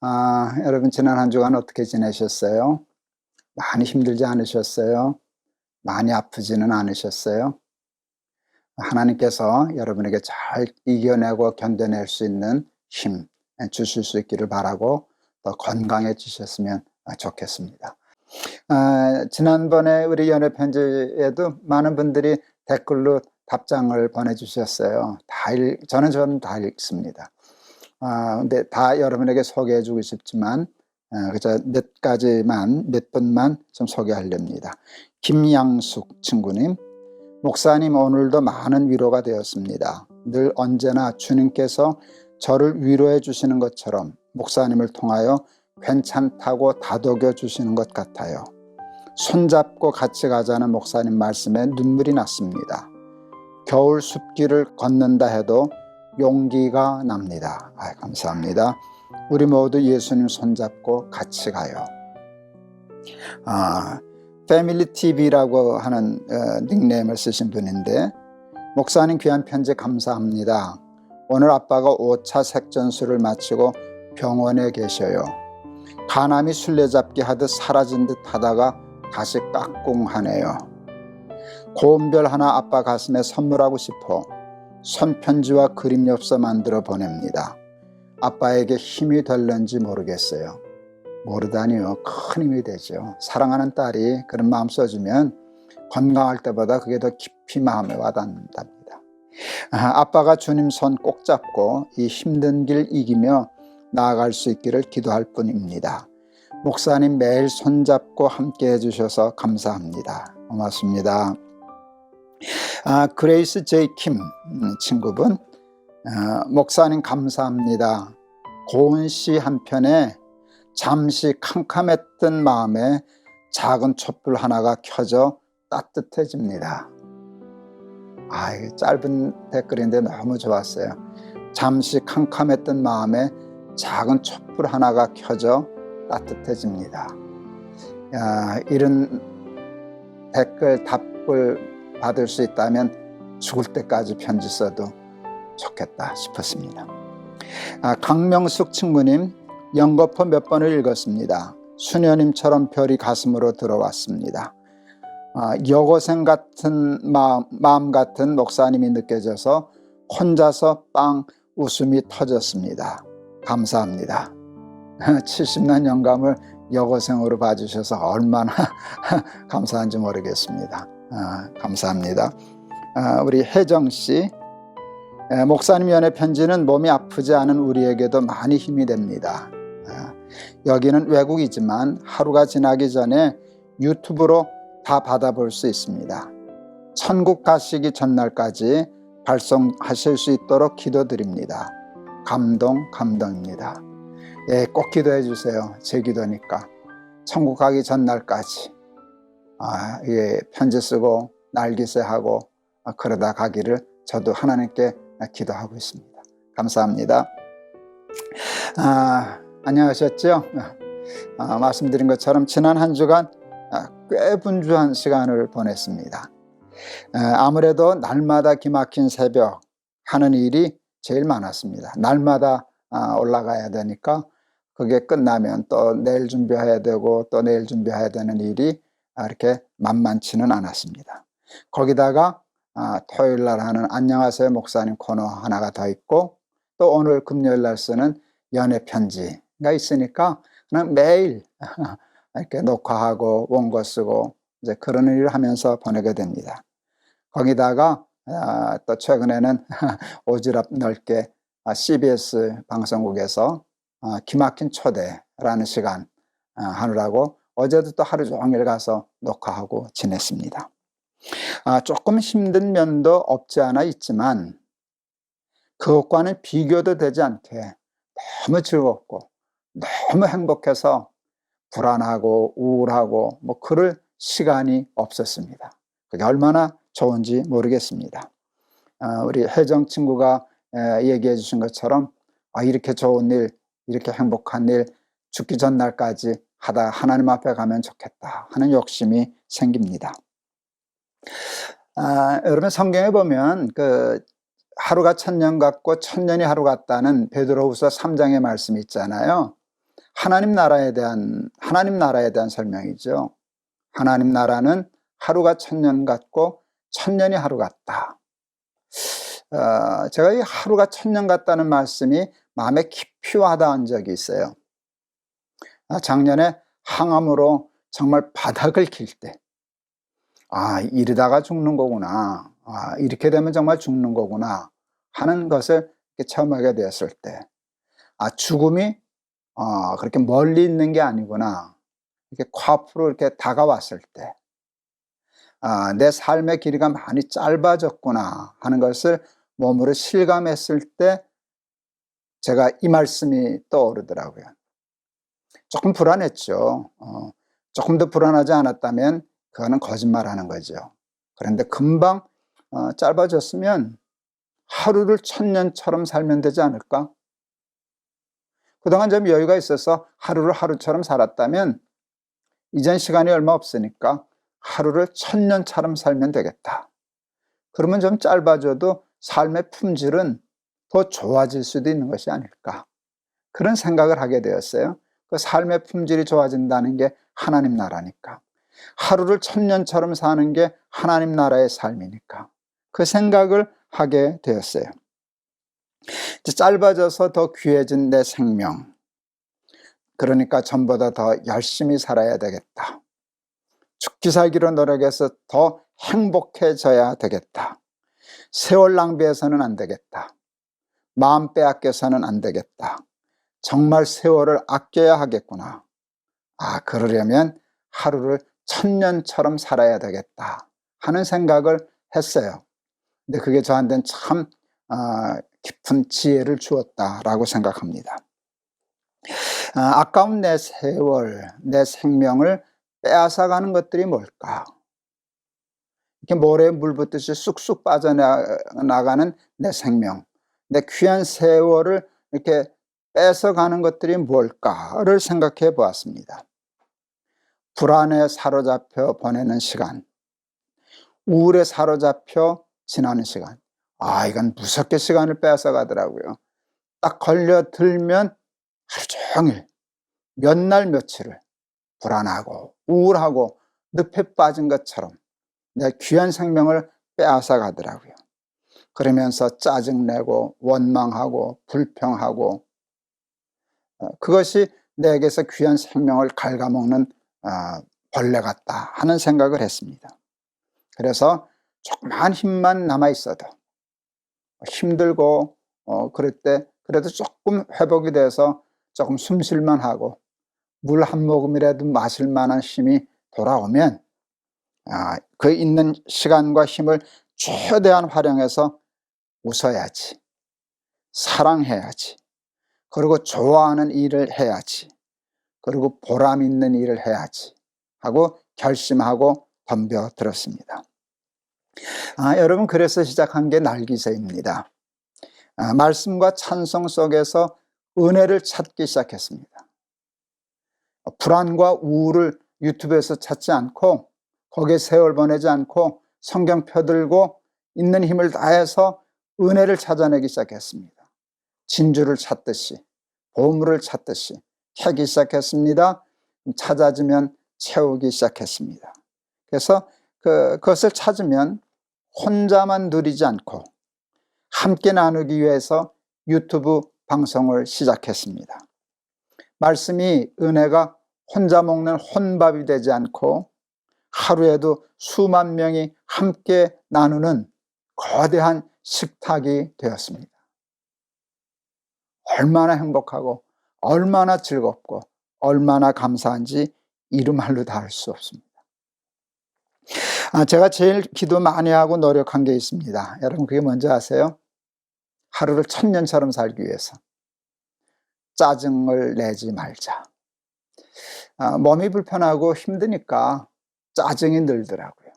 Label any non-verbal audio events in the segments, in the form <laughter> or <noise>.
아, 여러분 지난 한 주간 어떻게 지내셨어요? 많이 힘들지 않으셨어요? 많이 아프지는 않으셨어요? 하나님께서 여러분에게 잘 이겨내고 견뎌낼 수 있는 힘 주실 수 있기를 바라고 더 건강해지셨으면 좋겠습니다. 아, 지난번에 우리 연애 편지에도 많은 분들이 댓글로 답장을 보내주셨어요. 다 읽, 저는 저는 다 읽습니다. 아, 근데 다 여러분에게 소개해 주고 싶지만 아, 그저 몇 가지만 몇 분만 좀 소개하렵니다. 김양숙 친구님, 목사님 오늘도 많은 위로가 되었습니다. 늘 언제나 주님께서 저를 위로해 주시는 것처럼 목사님을 통하여 괜찮다고 다독여 주시는 것 같아요. 손잡고 같이 가자는 목사님 말씀에 눈물이 났습니다. 겨울 숲길을 걷는다 해도 용기가 납니다. 아, 감사합니다. 우리 모두 예수님 손잡고 같이 가요. 아, 패밀리 TV라고 하는 어, 닉네임을 쓰신 분인데 목사님 귀한 편지 감사합니다. 오늘 아빠가 5차 색전수를 마치고 병원에 계셔요. 가남이 술래잡기 하듯 사라진 듯 하다가 다시 깍꿍하네요. 고운별 하나 아빠 가슴에 선물하고 싶어 손편지와 그림 엽서 만들어 보냅니다. 아빠에게 힘이 될는지 모르겠어요. 모르다니요. 큰 힘이 되죠. 사랑하는 딸이 그런 마음 써주면 건강할 때보다 그게 더 깊이 마음에 와닿는답니다. 아, 아빠가 주님 손 꼭 잡고 이 힘든 길 이기며 나아갈 수 있기를 기도할 뿐입니다. 목사님 매일 손잡고 함께 해주셔서 감사합니다. 고맙습니다. 아, 그레이스 제이 킴 친구분, 아, 목사님 감사합니다. 고은 시 한편에 잠시 캄캄했던 마음에 작은 촛불 하나가 켜져 따뜻해집니다. 아, 이 짧은 댓글인데 너무 좋았어요. 잠시 캄캄했던 마음에 작은 촛불 하나가 켜져 따뜻해집니다. 야, 이런 댓글 답글 받을 수 있다면 죽을 때까지 편지 써도 좋겠다 싶었습니다. 아, 강명숙 친구님 연거푸 몇 번을 읽었습니다. 수녀님처럼 별이 가슴으로 들어왔습니다. 아, 여고생 같은 마음, 마음 같은 목사님이 느껴져서 혼자서 빵 웃음이 터졌습니다. 감사합니다. <laughs> 70년 영감을 여고생으로 봐주셔서 얼마나 <laughs> 감사한지 모르겠습니다. 아, 감사합니다. 아, 우리 혜정 씨, 에, 목사님 연애 편지는 몸이 아프지 않은 우리에게도 많이 힘이 됩니다. 아, 여기는 외국이지만 하루가 지나기 전에 유튜브로 다 받아볼 수 있습니다. 천국 가시기 전날까지 발송하실 수 있도록 기도드립니다. 감동, 감동입니다. 예, 꼭 기도해 주세요. 제 기도니까. 천국 가기 전날까지. 아, 예, 편지 쓰고 날기세하고 아, 그러다 가기를 저도 하나님께 기도하고 있습니다. 감사합니다. 아, 안녕하셨죠? 아, 말씀드린 것처럼 지난 한 주간 아, 꽤 분주한 시간을 보냈습니다. 아, 아무래도 날마다 기막힌 새벽 하는 일이 제일 많았습니다. 날마다 아, 올라가야 되니까 그게 끝나면 또 내일 준비해야 되고 또 내일 준비해야 되는 일이 이렇게 만만치는 않았습니다. 거기다가 토요일 날 하는 안녕하세요 목사님 코너 하나가 더 있고 또 오늘 금요일 날 쓰는 연애 편지가 있으니까 그냥 매일 <laughs> 이렇게 녹화하고 원고 쓰고 이제 그런 일을 하면서 보내게 됩니다. 거기다가 또 최근에는 <laughs> 오지랖 넓게 CBS 방송국에서 기막힌 초대라는 시간 하느라고 어제도 또 하루 종일 가서 녹화하고 지냈습니다. 조금 힘든 면도 없지 않아 있지만 그것과는 비교도 되지 않게 너무 즐겁고 너무 행복해서 불안하고 우울하고 뭐 그럴 시간이 없었습니다. 그게 얼마나 좋은지 모르겠습니다. 우리 혜정 친구가 얘기해 주신 것처럼 아, 이렇게 좋은 일, 이렇게 행복한 일 죽기 전날까지 하다 하나님 앞에 가면 좋겠다 하는 욕심이 생깁니다. 아, 여러분 성경에 보면 그 하루가 천년 같고 천년이 하루 같다는 베드로후서 3장의 말씀이 있잖아요. 하나님 나라에 대한 하나님 나라에 대한 설명이죠. 하나님 나라는 하루가 천년 같고 천년이 하루 같다. 어, 제가 이 하루가 천년 같다는 말씀이 마음에 깊이 와닿은 적이 있어요. 아, 작년에 항암으로 정말 바닥을 길 때, 아, 이러다가 죽는 거구나. 아, 이렇게 되면 정말 죽는 거구나. 하는 것을 처음 하게 되었을 때, 아, 죽음이 어, 그렇게 멀리 있는 게 아니구나. 이렇게 코앞으로 이렇게 다가왔을 때, 아, 내 삶의 길이가 많이 짧아졌구나 하는 것을 몸으로 실감했을 때, 제가 이 말씀이 떠오르더라고요. 조금 불안했죠. 어, 조금 더 불안하지 않았다면 그거는 거짓말 하는 거죠. 그런데 금방 어, 짧아졌으면 하루를 천년처럼 살면 되지 않을까? 그동안 좀 여유가 있어서 하루를 하루처럼 살았다면 이젠 시간이 얼마 없으니까 하루를 천년처럼 살면 되겠다. 그러면 좀 짧아져도 삶의 품질은 더 좋아질 수도 있는 것이 아닐까. 그런 생각을 하게 되었어요. 그 삶의 품질이 좋아진다는 게 하나님 나라니까. 하루를 천년처럼 사는 게 하나님 나라의 삶이니까. 그 생각을 하게 되었어요. 짧아져서 더 귀해진 내 생명. 그러니까 전보다 더 열심히 살아야 되겠다. 죽기 살기로 노력해서 더 행복해져야 되겠다. 세월 낭비해서는 안 되겠다. 마음 빼앗겨서는 안 되겠다. 정말 세월을 아껴야 하겠구나. 아, 그러려면 하루를 천년처럼 살아야 되겠다. 하는 생각을 했어요. 근데 그게 저한테는 참 아, 깊은 지혜를 주었다라고 생각합니다. 아, 아까운 내 세월, 내 생명을 빼앗아가는 것들이 뭘까? 이렇게 모래에 물 붓듯이 쑥쑥 빠져나가는 내 생명, 내 귀한 세월을 이렇게 뺏어가는 것들이 뭘까를 생각해 보았습니다. 불안에 사로잡혀 보내는 시간, 우울에 사로잡혀 지나는 시간. 아, 이건 무섭게 시간을 뺏어 가더라고요. 딱 걸려들면 하루 종일, 몇 날 며칠을 불안하고 우울하고 늪에 빠진 것처럼 내 귀한 생명을 빼앗아 가더라고요. 그러면서 짜증내고 원망하고 불평하고 어, 그것이 내게서 귀한 생명을 갉아먹는 어, 벌레 같다 하는 생각을 했습니다. 그래서 조그만 힘만 남아 있어도 힘들고 어 그럴 때 그래도 조금 회복이 돼서 조금 숨 쉴만 하고 물 한 모금이라도 마실 만한 힘이 돌아오면 아, 그 있는 시간과 힘을 최대한 활용해서 웃어야지 사랑해야지 그리고 좋아하는 일을 해야지 그리고 보람 있는 일을 해야지 하고 결심하고 덤벼들었습니다. 아, 여러분 그래서 시작한 게 날기새입니다. 아, 말씀과 찬송 속에서 은혜를 찾기 시작했습니다. 불안과 우울을 유튜브에서 찾지 않고 거기에 세월 보내지 않고 성경 펴들고 있는 힘을 다해서 은혜를 찾아내기 시작했습니다. 진주를 찾듯이 보물을 찾듯이 캐기 시작했습니다. 찾아지면 채우기 시작했습니다. 그래서 그, 그것을 찾으면 혼자만 누리지 않고 함께 나누기 위해서 유튜브 방송을 시작했습니다. 말씀이 은혜가 혼자 먹는 혼밥이 되지 않고 하루에도 수만 명이 함께 나누는 거대한 식탁이 되었습니다. 얼마나 행복하고 얼마나 즐겁고 얼마나 감사한지 이름말로 다할수 없습니다. 아, 제가 제일 기도 많이 하고 노력한 게 있습니다. 여러분 그게 뭔지 아세요? 하루를 천년처럼 살기 위해서 짜증을 내지 말자. 아, 몸이 불편하고 힘드니까 짜증이 늘더라고요.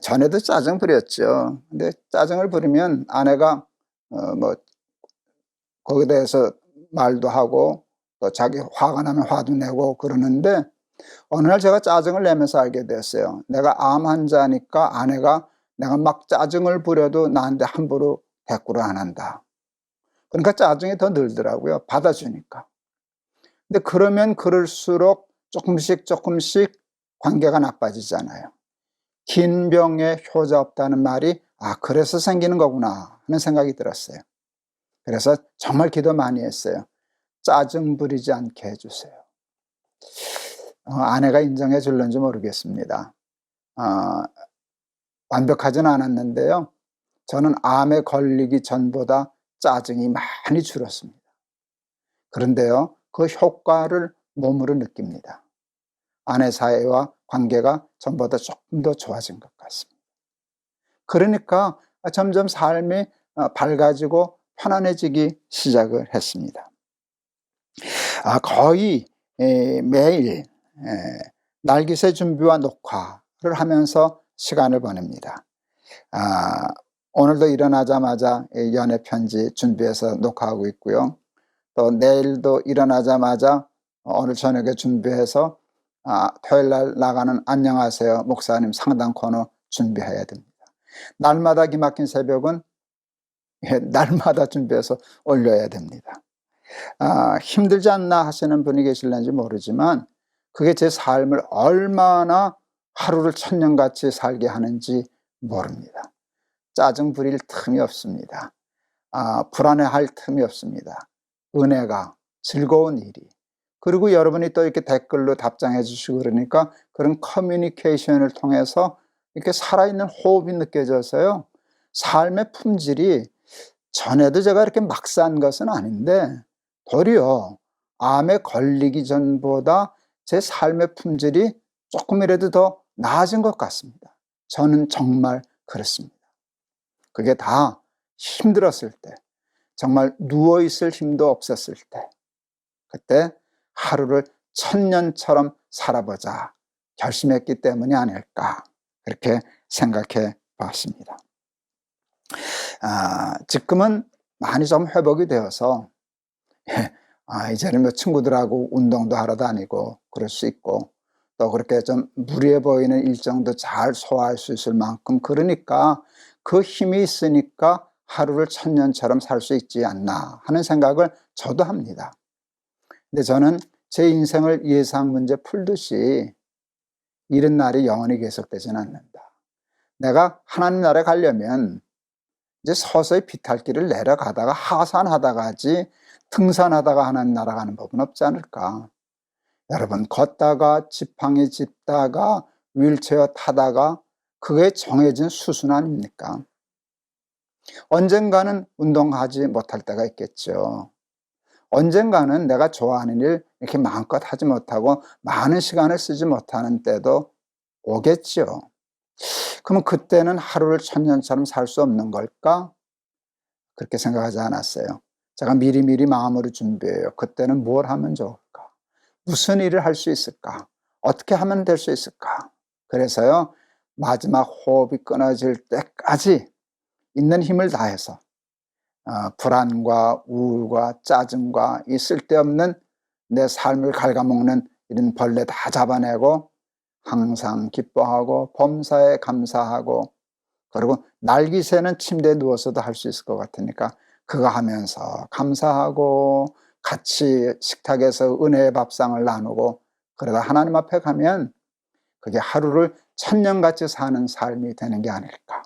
전에도 짜증 부렸죠. 근데 짜증을 부리면 아내가 어, 뭐 거기에 대해서 말도 하고 또 자기 화가 나면 화도 내고 그러는데 어느 날 제가 짜증을 내면서 알게 됐어요. 내가 암 환자니까 아내가 내가 막 짜증을 부려도 나한테 함부로 대꾸를 안 한다. 그러니까 짜증이 더 늘더라고요. 받아주니까. 근데 그러면 그럴수록 조금씩 조금씩 관계가 나빠지잖아요. 긴 병에 효자 없다는 말이 아 그래서 생기는 거구나 하는 생각이 들었어요. 그래서 정말 기도 많이 했어요. 짜증 부리지 않게 해주세요. 어, 아내가 인정해 줄는지 모르겠습니다. 어, 완벽하진 않았는데요. 저는 암에 걸리기 전보다 짜증이 많이 줄었습니다. 그런데요, 그 효과를 몸으로 느낍니다. 아내 사이와 관계가 전보다 조금 더 좋아진 것 같습니다. 그러니까 점점 삶이 어, 밝아지고 편안해지기 시작을 했습니다. 아, 거의 매일 날기새 준비와 녹화를 하면서 시간을 보냅니다. 아, 오늘도 일어나자마자 연애 편지 준비해서 녹화하고 있고요. 또 내일도 일어나자마자 오늘 저녁에 준비해서 아, 토요일 날 나가는 안녕하세요 목사님 상담 코너 준비해야 됩니다. 날마다 기막힌 새벽은 예, 날마다 준비해서 올려야 됩니다. 아, 힘들지 않나 하시는 분이 계실는지 모르지만 그게 제 삶을 얼마나 하루를 천년같이 살게 하는지 모릅니다. 짜증 부릴 틈이 없습니다. 아, 불안해할 틈이 없습니다. 은혜가 즐거운 일이 그리고 여러분이 또 이렇게 댓글로 답장해 주시고 그러니까 그런 커뮤니케이션을 통해서 이렇게 살아있는 호흡이 느껴져서요. 삶의 품질이 전에도 제가 이렇게 막 산 것은 아닌데 도리어 암에 걸리기 전보다 제 삶의 품질이 조금이라도 더 나아진 것 같습니다. 저는 정말 그렇습니다. 그게 다 힘들었을 때, 정말 누워있을 힘도 없었을 때, 그때 하루를 천년처럼 살아보자 결심했기 때문이 아닐까 그렇게 생각해 봤습니다. 아, 지금은 많이 좀 회복이 되어서 <laughs> 아, 이제는 뭐 친구들하고 운동도 하러 다니고 그럴 수 있고 또 그렇게 좀 무리해 보이는 일정도 잘 소화할 수 있을 만큼 그러니까 그 힘이 있으니까 하루를 천년처럼 살 수 있지 않나 하는 생각을 저도 합니다. 근데 저는 제 인생을 예상 문제 풀듯이 이런 날이 영원히 계속되지는 않는다. 내가 하나님 나라에 가려면 이제 서서히 비탈길을 내려가다가 하산하다가 하지 등산하다가 하나님 나라 가는 법은 없지 않을까. 여러분 걷다가 지팡이 짚다가 윌체어 타다가 그게 정해진 수순 아닙니까? 언젠가는 운동하지 못할 때가 있겠죠. 언젠가는 내가 좋아하는 일 이렇게 마음껏 하지 못하고 많은 시간을 쓰지 못하는 때도 오겠죠. 그러면 그때는 하루를 천년처럼 살 수 없는 걸까? 그렇게 생각하지 않았어요. 제가 미리미리 마음으로 준비해요. 그때는 뭘 하면 좋을까? 무슨 일을 할 수 있을까? 어떻게 하면 될 수 있을까? 그래서요, 마지막 호흡이 끊어질 때까지 있는 힘을 다해서 어, 불안과 우울과 짜증과 이 쓸데없는 내 삶을 갉아먹는 이런 벌레 다 잡아내고 항상 기뻐하고 범사에 감사하고 그리고 날기새는 침대에 누워서도 할 수 있을 것 같으니까 그거 하면서 감사하고 같이 식탁에서 은혜의 밥상을 나누고 그러다 하나님 앞에 가면 그게 하루를 천년같이 사는 삶이 되는 게 아닐까.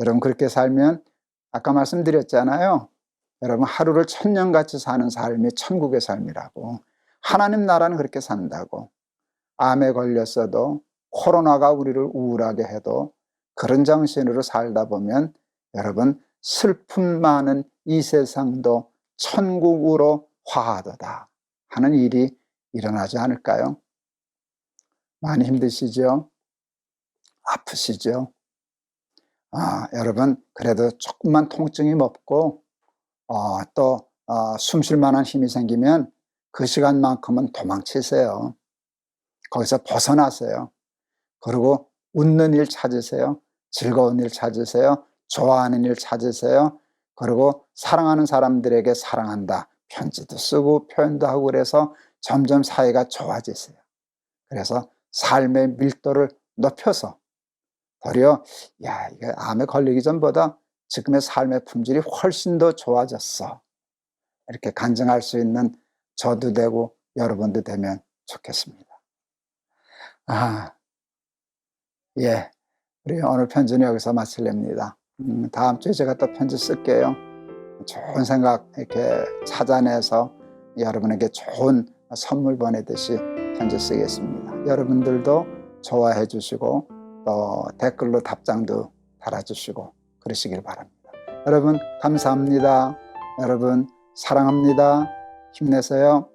여러분 그렇게 살면 아까 말씀드렸잖아요. 여러분 하루를 천년같이 사는 삶이 천국의 삶이라고. 하나님 나라는 그렇게 산다고. 암에 걸렸어도 코로나가 우리를 우울하게 해도 그런 정신으로 살다 보면 여러분 슬픔 많은 이 세상도 천국으로 화하도다 하는 일이 일어나지 않을까요? 많이 힘드시죠? 아프시죠? 아, 여러분 그래도 조금만 통증이 먹고 어, 또 어, 숨쉴 만한 힘이 생기면 그 시간만큼은 도망치세요. 거기서 벗어나세요. 그리고 웃는 일 찾으세요. 즐거운 일 찾으세요. 좋아하는 일 찾으세요. 그리고 사랑하는 사람들에게 사랑한다. 편지도 쓰고 표현도 하고 그래서 점점 사이가 좋아지세요. 그래서 삶의 밀도를 높여서 도리어 야 이게 암에 걸리기 전보다 지금의 삶의 품질이 훨씬 더 좋아졌어 이렇게 간증할 수 있는 저도 되고 여러분도 되면 좋겠습니다. 아, 예. 우리 오늘 편지는 여기서 마칠랍니다. 음, 다음 주에 제가 또 편지 쓸게요. 좋은 생각 이렇게 찾아내서 여러분에게 좋은 선물 보내듯이 편지 쓰겠습니다. 여러분들도 좋아해 주시고 또 댓글로 답장도 달아주시고 그러시길 바랍니다. 여러분 감사합니다. 여러분 사랑합니다. 힘내세요.